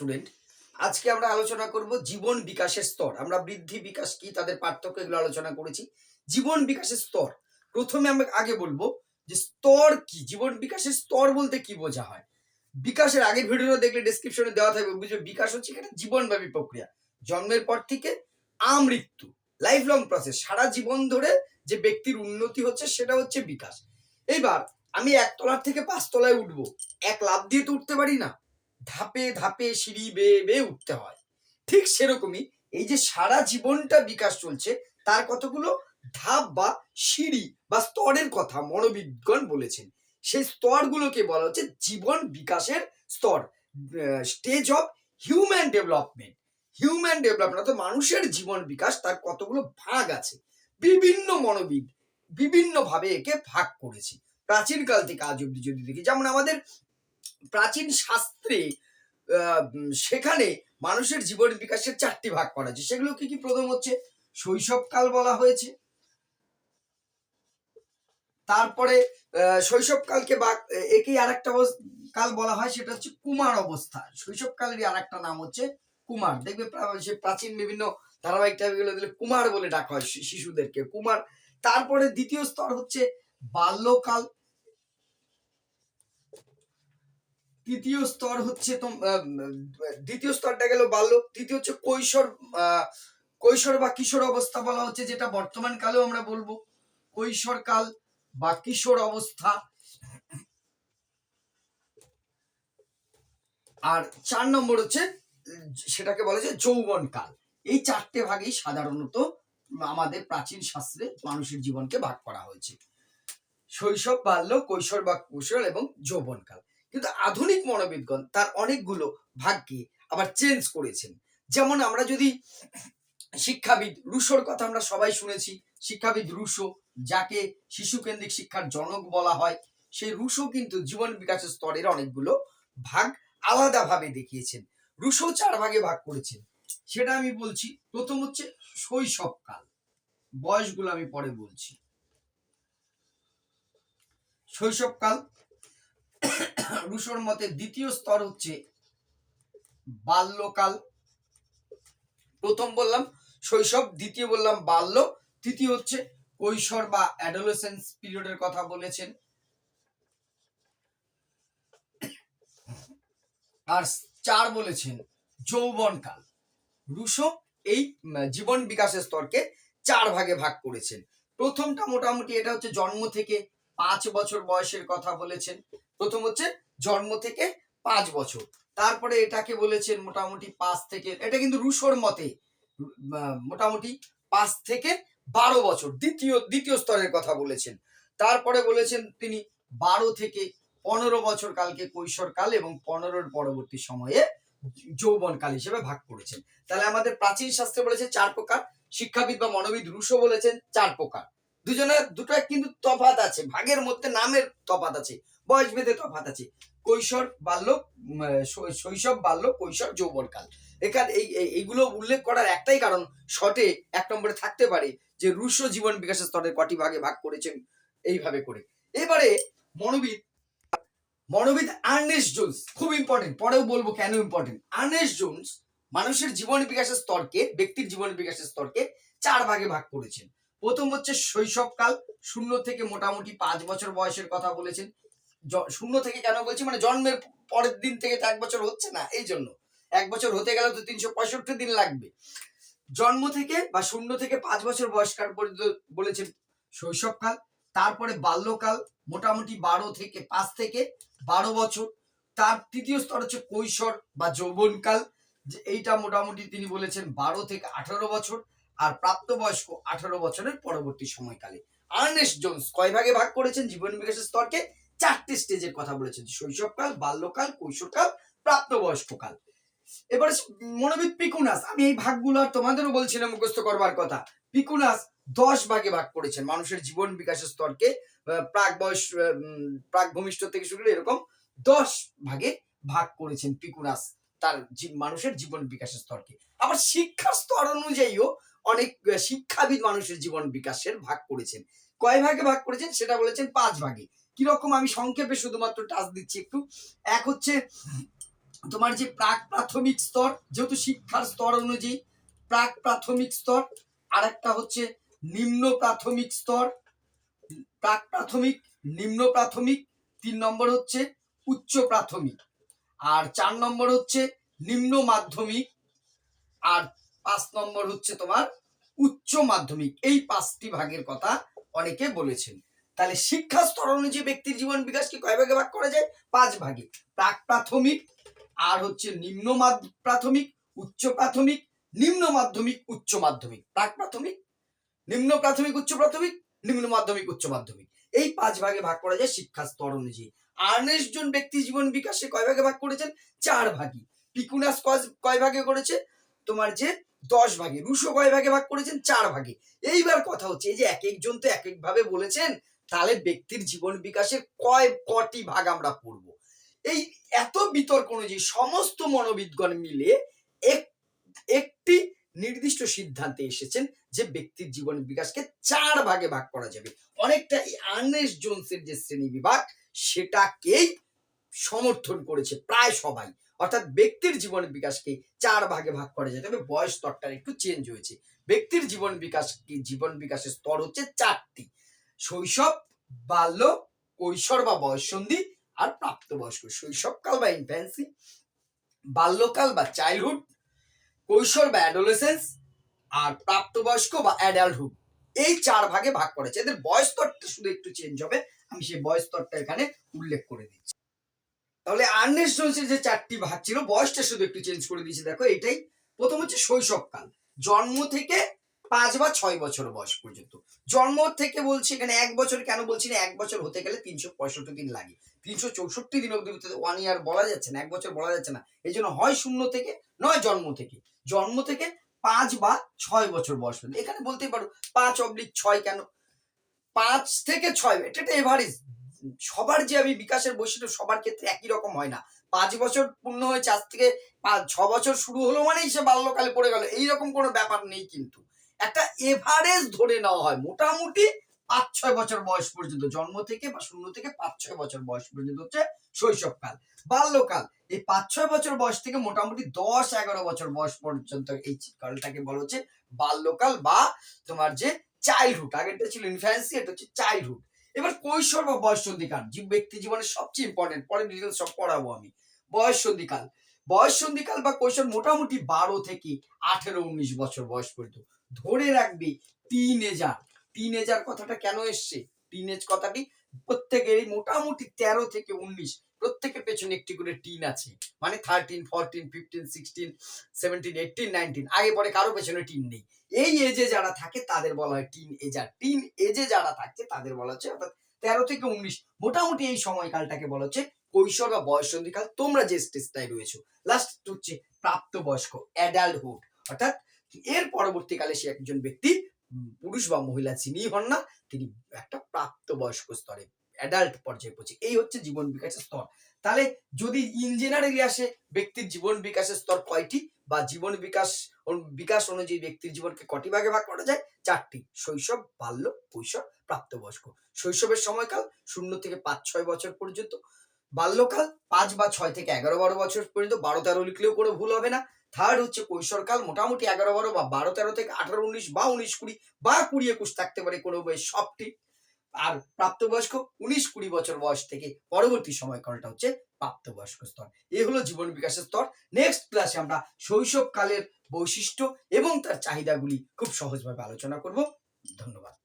Student, আজকে আমরা আলোচনা করব জীবন বিকাশের স্তর। আমরা বৃদ্ধি, বিকাশ কি, তাদের পার্থক্য এগুলো আলোচনা করেছি। জীবন বিকাশের স্তর, প্রথমে আমরা আগে বলব যে স্তর কি? জীবন বিকাশের স্তর বলতে কি বোঝা হয়? বিকাশের আগের ভিডিওটা দেখলে ডেসক্রিপশনে দেওয়া থাকবে বুঝবে বিকাশ হচ্ছে একটা জীবনব্যাপী প্রক্রিয়া। জন্মের পর থেকে আমৃত্যু লাইফ লং প্রসেস সারা জীবন ধরে যে ব্যক্তির উন্নতি হচ্ছে সেটা হচ্ছে বিকাশ। এইবার আমি একতলার থেকে পাঁচতলায় উঠবো। এক লাভ দিয়ে তো উঠতে পারি না। ধাপে ধাপে সিঁড়ি বেয়ে বেয়ে উঠতে হয়। ঠিক সেরকমই এই যে সারা জীবনটা বিকাশ চলছে, তার কতগুলো? ধাপ বা সিঁড়ি বা স্তরের কথা মনোবিজ্ঞান বলেছেন। সেই স্তরগুলোকে বলা হচ্ছে জীবন বিকাশের স্তর stage of human development human development অর্থাৎ মানুষের জীবন বিকাশ, তার কতগুলো ভাগ আছে? বিভিন্ন মনোবিদ বিভিন্ন ভাবে একে ভাগ করেছে। প্রাচীনকাল থেকে আজ অব্দি যদি দেখি, যেমন আমাদের প্রাচীন শাস্ত্রে সেখানে মানুষের জীবন বিকাশের চারটি ভাগ করা আছে সেগুলো কি কি প্রথম হচ্ছে? শৈশবকাল বলা হয়েছে। তারপরে শৈশবকালকে বা একেই আর একটা কাল বলা হয়, সেটা হচ্ছে কুমার অবস্থা। শৈশবকালেরই আর একটা নাম হচ্ছে কুমার। দেখবে সে প্রাচীন বিভিন্ন ধারাবাহিক টাইপগুলো দিলে কুমার বলে ডাকা হয় শিশুদেরকে। কুমার, তারপরে দ্বিতীয় স্তর হচ্ছে বাল্যকাল। তৃতীয় স্তর হচ্ছে দ্বিতীয় স্তরটা গেল বাল্য, তৃতীয় হচ্ছে কৈশোর কৈশোর বা কিশোর অবস্থা বলা হচ্ছে, যেটা বর্তমান কালেও আমরা বলব। কৈশোর কাল বা কিশোর অবস্থা। আর চার নম্বর হচ্ছে, সেটাকে বলা যায় যৌবন কাল। এই চারটে ভাগেই সাধারণত আমাদের প্রাচীন শাস্ত্রে মানুষের জীবনকে ভাগ করা হয়েছে। শৈশব, বাল্য, কৈশোর বা কৈশোর এবং যৌবনকাল কিন্তু আধুনিক মনোবিজ্ঞান তার অনেকগুলো ভাগকে আবার চেঞ্জ করেছেন। যেমন আমরা যদি শিক্ষাবিদ রুশোর কথা আমরা সবাই শুনেছি, শিক্ষাবিদ রুশো, যাকে শিশু কেন্দ্রিক শিক্ষার জনক বলা হয় সেই রুশো কিন্তু জীবন বিকাশের স্তরের অনেকগুলো ভাগ আলাদাভাবে দেখিয়েছেন। রুশো চার ভাগে ভাগ করেছেন। সেটা আমি বলছি, প্রথম হচ্ছে শৈশবকাল। বয়সগুলো আমি পরে বলছি। শৈশবকাল রুশোর মতে দ্বিতীয় স্তর হচ্ছে বাল্যকাল। প্রথম বললাম শৈশব, দ্বিতীয় বললাম বাল্য, তৃতীয় হচ্ছে কৈশোর বা অ্যাডোলেসেন্স পিরিয়ডের কথা বলেছেন। আর চার বলেছেন যৌবনকাল। রুশো এই জীবন বিকাশের স্তরকে চার ভাগে ভাগ করেছেন। প্রথমটা মোটামুটি এটা হচ্ছে জন্ম থেকে পাঁচ বছর বয়সের কথা বলেছেন। প্রথম হচ্ছে জন্ম থেকে পাঁচ বছর। তারপরে এটাকে বলেছেন মোটামুটি পাঁচ থেকে, এটা কিন্তু রুশোর মতে মোটামুটি পাঁচ থেকে বারো বছর, দ্বিতীয় দ্বিতীয় স্তরের কথা বলেছেন। তারপরে বলেছেন তিনি বারো থেকে পনেরো বছর কালকে কৈশোরকাল এবং পনেরোর পরবর্তী সময়ে যৌবনকাল হিসেবে ভাগ করেছেন। তাহলে আমাদের প্রাচীন শাস্ত্রে বলেছে চার প্রকার, শিক্ষাবিদ বা মনোবিদ রুশো বলেছেন চার প্রকার। দুজনের দুটো কিন্তু তফাত আছে, ভাগের মধ্যে নামের তফাত আছে, বয়স ভেদে তফাত আছে। কৈশোর বাল্য শৈশব বাল্য কৈশোর, যৌবনকাল। এখানে এই, এই- এইগুলো উল্লেখ করার একটাই কারণ শর্টে এক নম্বরে থাকতে পারে যে রুশো জীবন বিকাশের স্তরের কটি ভাগে ভাগ করেছেন এইভাবে করে। এবারে মনোবিদ মনোবিদ আর্নেস জোন্স, খুব ইম্পর্টেন্ট পরেও বলব কেন ইম্পর্টেন্ট আর্নেস জোন্স মানুষের জীবন বিকাশের স্তরকে, ব্যক্তির জীবন বিকাশের স্তরকে চার ভাগে ভাগ করেছেন। প্রথম হচ্ছে শৈশবকাল, শূন্য থেকে মোটামুটি পাঁচ বছর বয়সের কথা বলেছেন। শূন্য থেকে কেন বলছি? মানে জন্মের পরের দিন থেকে তো এক বছর হচ্ছে না, এই জন্য। এক বছর হতে গেলে তো তিনশো পঁয়ষট্টি দিন লাগবে। জন্ম থেকে বা শূন্য থেকে পাঁচ বছর বয়সকাল পর্যন্ত বলেছেন শৈশবকাল, তারপরে বাল্যকাল, মোটামুটি বারো থেকে, পাঁচ থেকে বারো বছর। তার তৃতীয় স্তর হচ্ছে কৈশোর বা যৌবনকাল এইটা মোটামুটি তিনি বলেছেন বারো থেকে আঠারো বছর। আর প্রাপ্তবয়স্ক আঠারো বছরের পরবর্তী সময়কালে। আর্নেস্ট জোন্স কয় ভাগে ভাগ করেছেন? জীবন বিকাশের স্তরকে চারটি স্টেজের কথা বলেছেন। শৈশবকাল, বাল্যকাল, কৈশোরকাল, প্রাপ্তবয়স্ককাল। এবারে মনোবিদ পিকুনাস, আমি এই ভাগগুলো তোমাদেরও বলছিলাম মুখস্থ করবার কথা। পিকুনাস দশ ভাগে ভাগ করেছেন। মানুষের জীবন বিকাশের স্তরকে প্রাক বয়স প্রাক ভূমিষ্ঠ থেকে শুরু করে এরকম দশ ভাগে ভাগ করেছেন পিকুনাস তার মানুষের জীবন বিকাশের স্তরকে। আবার শিক্ষার স্তর অনুযায়ীও অনেক শিক্ষাবিদ মানুষের জীবন বিকাশের ভাগ করেছেন। কয় ভাগে ভাগ করেছেন? সেটা বলেছেন পাঁচ ভাগে। কীরকম আমি সংক্ষেপে শুধুমাত্র টাচ দিচ্ছি একটু। এক হচ্ছে, তোমার যে প্রাক প্রাথমিক স্তর, যেহেতু শিক্ষার স্তর অনুযায়ী প্রাক প্রাথমিক স্তর আর একটা হচ্ছে নিম্ন প্রাথমিক স্তর। প্রাক প্রাথমিক, নিম্ন প্রাথমিক, তিন নম্বর হচ্ছে উচ্চ প্রাথমিক। আর চার নম্বর হচ্ছে নিম্ন মাধ্যমিক। আর পাঁচ নম্বর হচ্ছে তোমার উচ্চ মাধ্যমিক। এই পাঁচটি ভাগের কথা অনেকে বলেছেন। তাহলে শিক্ষা স্তর অনুযায়ী ব্যক্তির জীবন বিকাশকে কয় ভাগে ভাগ করা যায়? পাঁচ ভাগে। প্রাক প্রাথমিক আর হচ্ছে নিম্ন প্রাথমিক, উচ্চ প্রাথমিক, নিম্ন মাধ্যমিক, উচ্চ মাধ্যমিক। প্রাক প্রাথমিক, নিম্ন প্রাথমিক, উচ্চ প্রাথমিক, নিম্ন মাধ্যমিক, উচ্চ মাধ্যমিক। এই পাঁচ ভাগে ভাগ করা যায় শিক্ষা স্তর অনুযায়ী। আর্নেস্ট জন ব্যক্তি জীবন বিকাশে কয় ভাগে ভাগ করেছেন? চার ভাগে। পিকুনাস কয় ভাগে করেছে? তোমার যে দশ ভাগে রুশো কয় ভাগে ভাগ করেছেন? চার ভাগে। এইবার কথা হচ্ছে, এই যে এক একজন তো এক এক ভাবে বলেছেন, তাহলে ব্যক্তির জীবন বিকাশের কয়, কটি ভাগ আমরা পড়ব? এই এত বিতর্ক অনুযায়ী সমস্ত মনোবিদগণ মিলে একটি নির্দিষ্ট সিদ্ধান্তে এসেছেন যে ব্যক্তির জীবন বিকাশকে চার ভাগে ভাগ করা যাবে। অনেকটা এই আর্নেস্ট জোনসের যে শ্রেণি বিভাগ, সেটাকেই সমর্থন করেছে প্রায় সবাই। অর্থাৎ ব্যক্তির জীবন বিকাশকে চার ভাগে ভাগ করা যায়। তবে বয়স স্তরটা একটু চেঞ্জ হয়েছে। ব্যক্তির জীবন বিকাশ জীবন বিকাশের স্তর হচ্ছে চারটি। শৈশব, বাল্য, কৈশোর বা বয়ঃসন্ধি আর প্রাপ্তবয়স্ক। শৈশবকাল বা ইনফ্যান্সি বাল্যকাল বা চাইল্ডহুড কৈশোর বা অ্যাডোলেসেন্স আর প্রাপ্তবয়স্ক বা অ্যাডাল্টহুড এই চার ভাগে ভাগ করেছে এদের বয়স স্তরটা শুধু একটু চেঞ্জ হবে। আমি সেই বয়স স্তরটা এখানে উল্লেখ করে দিচ্ছি। তাহলে আর্নেস্ট জোনসের যে চারটি ভাগ ছিল, বয়সটা শুধু একটু চেঞ্জ করে দিয়েছি, দেখো এটাই। প্রথম হচ্ছে শৈশবকাল। জন্ম থেকে পাঁচ বা ছয় বছর বয়স পর্যন্ত। জন্ম থেকে বলছি এখানে এক বছর কেন বলছি না, এক বছর হতে গেলে তিনশো পঁয়ষট্টি দিন লাগে। তিনশো চৌষট্টি দিন অব্দি ওয়ান ইয়ার বলা যাচ্ছে না, এক বছর বলা যাচ্ছে না। এই জন্য হয় শূন্য থেকে, নয় জন্ম থেকে। জন্ম থেকে পাঁচ বা ছয় বছর বয়স পর্যন্ত। এখানে বলতেই পারো, পাঁচ অব্লিক ছয় কেন? পাঁচ থেকে ছয়, এটা এভারেজ সবার যে আমি বিকাশের বৈশিষ্ট্য সবার ক্ষেত্রে একই রকম হয় না। পাঁচ বছর পূর্ণ হয়েছে, আজ থেকে পাঁচ, ছ বছর শুরু হলো মানেই সে বাল্যকালে পড়ে গেল। এইরকম কোনো ব্যাপার নেই কিন্তু। একটা এভারেজ ধরে নেওয়া হয়, মোটামুটি পাঁচ ছয় বছর বয়স পর্যন্ত। জন্ম থেকে বা শূন্য থেকে পাঁচ ছয় বছর বয়স পর্যন্ত হচ্ছে শৈশবকাল। বাল্যকাল, এই পাঁচ ছয় বছর বয়স থেকে মোটামুটি দশ, এগারো বছর বয়স পর্যন্ত এই কালটাকে বলা হচ্ছে বাল্যকাল বা তোমার যে চাইল্ডহুড আগেরটা ছিল ইনফ্যান্সি এটা হচ্ছে চাইল্ডহুড এবার কৈশোর বা বয়স সন্ধিকাল ব্যক্তি জীবনের সবচেয়ে ইম্পর্টেন্ট পরে ডিটেলস সব পড়াবো আমি। বয়স সন্ধিকাল বয়স সন্ধিকাল বা কৈশোর মোটামুটি বারো থেকে আঠেরো উনিশ বছর বয়স পর্যন্ত। ধরে রাখবি তিন এজার তিন এজার কথাটা কেন এসছে? টিন এজ কথাটি প্রত্যেকেরই মোটামুটি তেরো থেকে উনিশ প্রত্যেকের পেছনে একটি করে টিন আছে। মানে thirteen fourteen fifteen sixteen seventeen eighteen nineteen আগে পরে কারও পেছনে টিন নেই। এই এজে যারা থাকে, তাদের বলা হয় টিন এজার টিন এজে যারা থাকছে তাদের বলা হচ্ছে অর্থাৎ তেরো থেকে উনিশ। মোটামুটি এই সময়কালটাকে বলা হচ্ছে কৈশোর বা বয়সন্ধিকাল তোমরা যে স্টেজটায় রয়েছো লাস্ট হচ্ছে প্রাপ্তবয়স্ক অ্যাডাল্টহুড অর্থাৎ এর পরবর্তীকালে সে একজন ব্যক্তি পুরুষ বা মহিলা যিনি হন না, তিনি একটা প্রাপ্তবয়স্ক স্তরে অ্যাডাল্ট পর্যায়ে পৌঁছে এই হচ্ছে জীবন বিকাশের স্তর। তাহলে যদি ইন জেনারেলি আসে, ব্যক্তির জীবন বিকাশের স্তর কয়টি? বা জীবন বিকাশ বিকাশ অনুযায়ী ব্যক্তির জীবনকে কটি ভাগে ভাগ করা যায়? চারটি। শৈশব, বাল্য কৈশোর প্রাপ্তবয়স্ক। শৈশবের সময়কাল শূন্য থেকে পাঁচ, ছয় বছর পর্যন্ত। বাল্যকাল পাঁচ বা ছয় থেকে এগারো, বারো বছর পর্যন্ত। বারো, তেরো লিখলেও কোনো ভুল হবে না। থার্ড হচ্ছে কৈশোরকাল। মোটামুটি এগারো, বারো বা বারো, তেরো থেকে আঠারো, উনিশ বা উনিশ কুড়ি বা কুড়ি একুশ থাকতে পারে কোনো বয়স সবটি আর প্রাপ্তবয়স্ক উনিশ কুড়ি বছর বয়স থেকে পরবর্তী সময়কালটা হচ্ছে প্রাপ্তবয়স্ক স্তর। এ হলো জীবন বিকাশের স্তর। নেক্সট ক্লাসে আমরা শৈশবকালের বৈশিষ্ট্য এবং তার চাহিদাগুলি খুব সহজভাবে আলোচনা করব। ধন্যবাদ।